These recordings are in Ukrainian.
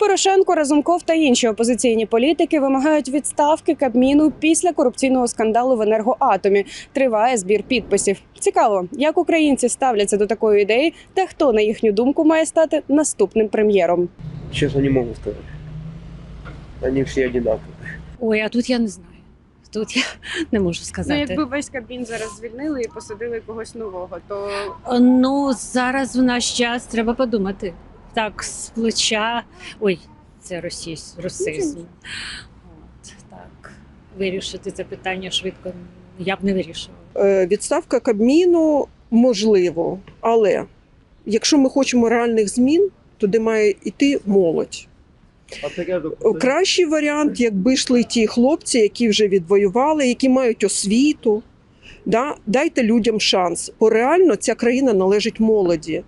Порошенко, Разумков та інші опозиційні політики вимагають відставки Кабміну після корупційного скандалу в енергоатомі. Триває збір підписів. Цікаво, як українці ставляться до такої ідеї, та хто на їхню думку має стати наступним прем'єром. Честно, не могу сказать. Они все одинаковые. Ой, а тут я не знаю. Тут я не можу Ну, сказати. якби весь Кабмін зараз звільнили і посадили когось нового, то Ну, зараз в наш час треба подумати. Так, з плеча. Ой, це російсь, росизм. От, так. Вирішити це питання швидко я б не вирішувала. Е, Відставка Кабміну можливо, але якщо ми хочемо реальних змін, туди має йти молодь. Кращий варіант, якби йшли ті хлопці, які вже відвоювали, які мають освіту. Да? Дайте людям шанс. Бо реально ця країна належить молоді.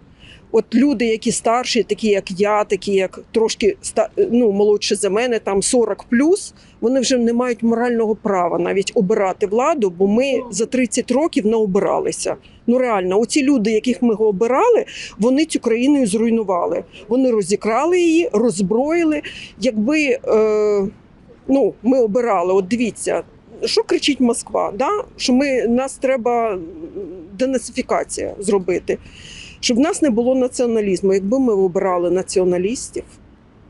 От люди, які старші, такі як я, такі як трошки ну, молодші за мене, там 40 вони вже не мають морального права навіть обирати владу, бо ми за 30 років не обиралися. Ну реально, оці люди, яких ми обирали, вони цю країну зруйнували. Вони розікрали її, роззброїли. Якби е, ну, ми обирали, от дивіться, що кричить Москва? Да? Що ми нас треба денацифікація зробити, щоб в нас не було націоналізму. Якби ми вибирали націоналістів.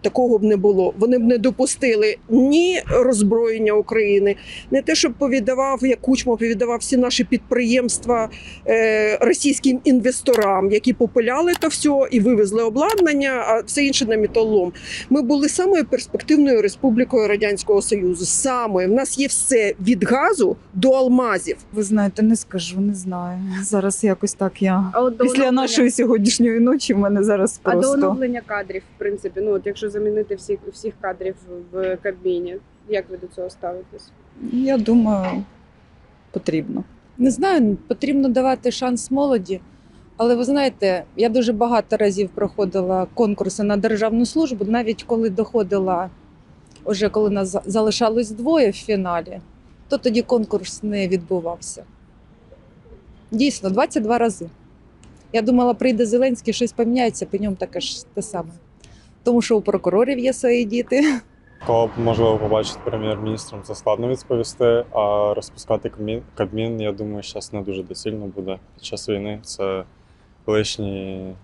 Такого б не було. Вони б не допустили ні роззброєння України, не те, щоб повідавав, як Кучма повідавав всі наші підприємства е, російським інвесторам, які попиляли то все і вивезли обладнання, а все інше на металолом. Ми були самою перспективною республікою Радянського Союзу. Самою в нас є все від газу до алмазів. Ви знаєте, не скажу, не знаю. Зараз якось так я. а от Після нашої сьогоднішньої ночі в мене зараз а до оновлення кадрів, в принципі, ну от якщо замінити всіх всіх кадрів в Кабміні, як ви до цього ставитесь? Я думаю, потрібно. Не знаю, потрібно давати шанс молоді. Але ви знаєте, я дуже багато разів проходила конкурси на державну службу, навіть коли доходила, вже коли нас за- залишалось двоє в фіналі, то тоді конкурс не відбувався. Дійсно, 22 рази. Я думала, прийде Зеленський, щось поміняється, по ньому таке ж те саме. Тому що у прокурорів є свої діти. Кого б можливо побачити прем'єр-міністром, це складно відповісти. А розпускати Кабмін, Кабмін, я думаю, зараз не дуже доцільно буде під час війни. Це лишні,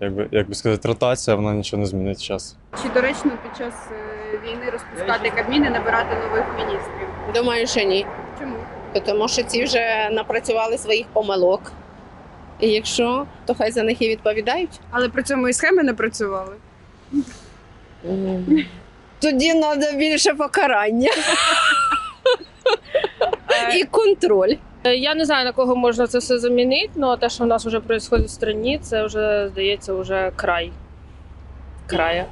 як би, як би сказати, ротація, вона нічого не змінить зараз. Чи доречно під час е, війни розпускати Кабмін і набирати нових міністрів? Думаю, що ні. Чому? Тому що ці вже напрацювали своїх помилок. І якщо, то хай за них і відповідають. Але при цьому і схеми не працювали. Тоді треба більше покарання і контроль. Е, Я не знаю, на кого можна це все замінити, але те, що в нас вже відбувається в країні, це вже здається вже край. Края.